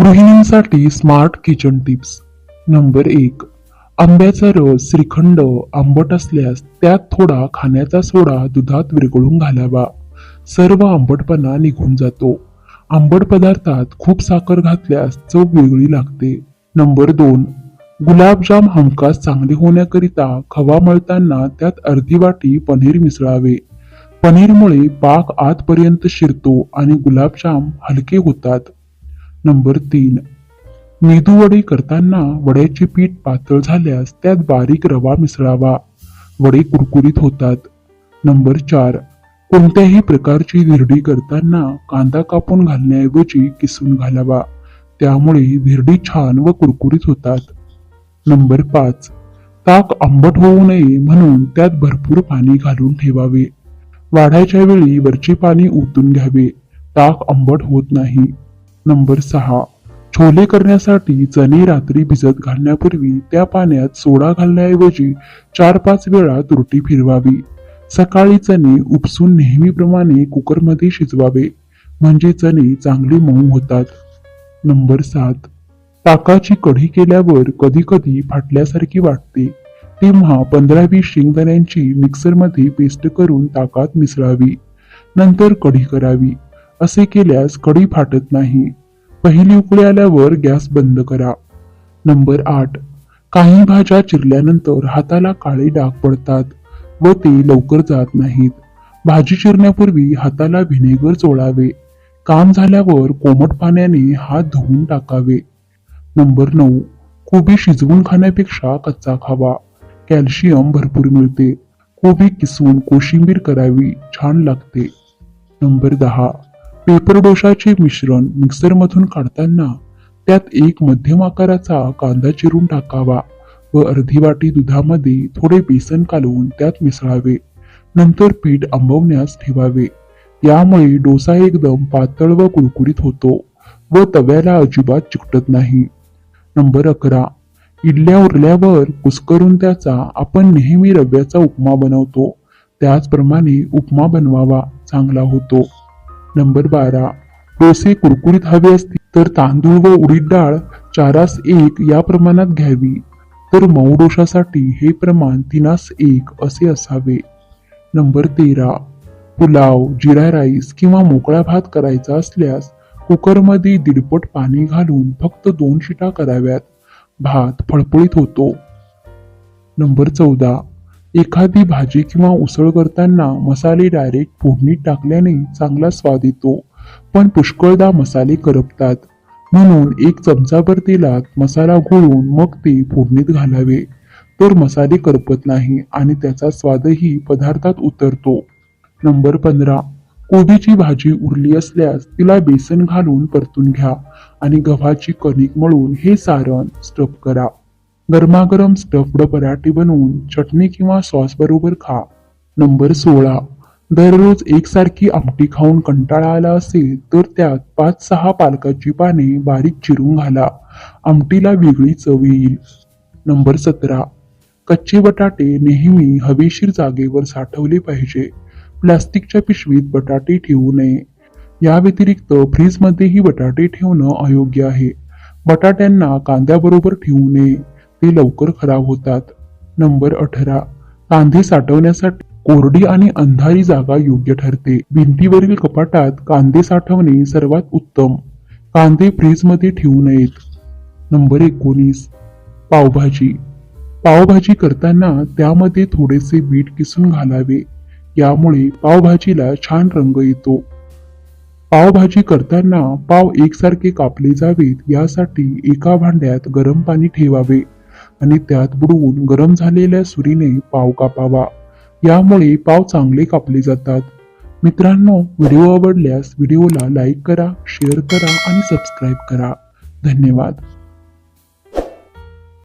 गृहिणींसाठी smart kitchen tips number एक आंब्याचा रस श्रीखंड आंबट असल्यास त्यात थोडा खाण्याचा सोडा दुधात विरघळून घालावा. सर्व आंबटपणा निघून जातो. आंबट पदार्थात खूप साखर घातल्यास चव वेगळी लागते. नंबर दोन गुलाबजाम हमखास चांगले होण्याकरिता खवा मळताना त्यात अर्धी वाटी पनीर मिसळावे. पनीरमुळे पाक आतपर्यंत शिरतो आणि गुलाबजाम हलके होतात. नंबर तीन. मेदू वडे करताना वड्याचे पीठ पातळ झाल्यास त्यात बारीक रवा मिसळावा. वडे कुरकुरीत होतात. नंबर चार. कोणत्याही प्रकारची धिरडी करताना कांदा कापून घालण्याऐवजी किसून घालावा. त्यामुळे धिरडी छान व कुरकुरीत होतात. नंबर पाच. ताक आंबट होऊ नये म्हणून त्यात भरपूर पाणी घालून ठेवावे. वाढायच्या वेळी वरचे पाणी ओतून घ्यावे. ताक आंबट होत नाही. नंबर सहा. छोले करण्यासाठी चणे रात्री भिजत घालण्यापूर्वी त्या पाण्यात सोडा घालण्याऐवजी चार पाच वेळा तुरटी फिरवावी. सकाळी चणे उपसून नेहमीप्रमाणे कुकरमध्ये शिजवावे. म्हणजे चणे चांगले मऊ होतात. नंबर सात. ताकाची कढी केल्यावर कधी कधी फाटल्यासारखी वाटते. तेव्हा पंधरा वीस शेंगदाण्यांची मिक्सरमध्ये पेस्ट करून ताकात मिसळावी. नंतर कढी करावी. असे केल्यास कढी फाटत नाही. पहिली उकळी आल्यावर गॅस बंद करा. नंबर आठ. काही भाज्या चिरल्यानंतर हाताला काळे डाग पडतात व ते लवकर जात नाहीत. भाजी चिरण्यापूर्वी हाताला व्हिनेगर चोळावे. काम झाल्यावर कोमट पाण्याने हात धुवून टाकावे. नंबर नऊ. कोबी शिजवून खाण्यापेक्षा कच्चा खावा. कॅल्शियम भरपूर मिळते. कोबी किसून कोशिंबीर करावी छान लागते. नंबर दहा. पेपर डोशाचे मिश्रण मिक्सरमधून काढताना त्यात एक मध्यम आकाराचा कांदा चिरून टाकावा व अर्धी वाटी दुधामध्ये थोडे बेसन कालवून त्यात मिसळावे. नंतर पीठ आंबवण्यास ठेवावे. यामुळे डोसा एकदम पातळ व कुरकुरीत होतो व तव्याला अजिबात चिकटत नाही. नंबर अकरा. इडल्या उरल्यावर कुस्करून त्याचा आपण नेहमी रव्याचा उपमा बनवतो. त्याचप्रमाणे उपमा बनवावा चांगला होतो. नंबर बारा. डोसे कुरकुरीत हवे असतील तर तांदूळ व उडीद डाळ चारास एक या प्रमाणात घ्यावी. तर मऊ डोशासाठी हे प्रमाण तिनास एक असे असावे. नंबर तेरा. पुलाव जिरा राईस किंवा मोकळा भात करायचा असल्यास कुकरमध्ये दीडपट पाणी घालून फक्त दोन शिटा कराव्यात. भात फळफळीत होतो. नंबर चौदा. एखादी भाजी किंवा उसळ करताना मसाले डायरेक्ट फोडणीत टाकल्याने चांगला स्वाद येतो. पण पुष्कळदा मसाले करपतात. म्हणून एक चमचाभर तेलात मसाला घोळून मग ते फोडणीत घालावे. तर मसाले करपत नाही आणि त्याचा स्वादही पदार्थात उतरतो. नंबर पंधरा. कोबीची भाजी उरली असल्यास तिला बेसन घालून परतून घ्या आणि गव्हाची कणिक मळून हे सारण स्टफ करा. गरमागरम स्टफ्ड पराठे बनवून चटणी किंवा सॉस बरोबर खा. नंबर सोळा. दररोज एकसारखी आमटी खाऊन कंटाळा आला असेल तर त्यात पाच सहा पालकाची पाने बारीक चिरून घाला. आमटीला वेगळी चव येईल. नंबर सतरा. कच्चे बटाटे नेहमी हवेशीर जागेवर साठवले पाहिजे. प्लास्टिकच्या पिशवीत बटाटे ठेवू नये. या व्यतिरिक्त फ्रीजमध्येही बटाटे ठेवणं अयोग्य आहे. बटाट्यांना कांद्याबरोबर ठेवू नये. ते लवकर खराब होतात. नंबर अठरा. कांदे साठवण्यासाठी कोरडी आणि अंधारी जागा योग्य ठरते. भिंतीवरील कपाटात कांदे साठवणे सर्वात उत्तम. कांदे फ्रीजमध्ये ठेवू नयेत. नंबर एकोणीस. पावभाजी. पावभाजी करताना त्यामध्ये थोडेसे बीट किसून घालावे. यामुळे पावभाजीला छान रंग येतो. पावभाजी करताना पाव एकसारखे कापले जावेत यासाठी एका भांड्यात गरम पाणी ठेवावे. आणि त्यात बुडवून गरम झालेल्या सुरीने पाव कापावा. यामुळे पाव चांगले कापले जातात. मित्रांनो व्हिडिओ आवडल्यास व्हिडिओला लाईक करा शेअर करा आणि सबस्क्राईब करा. धन्यवाद.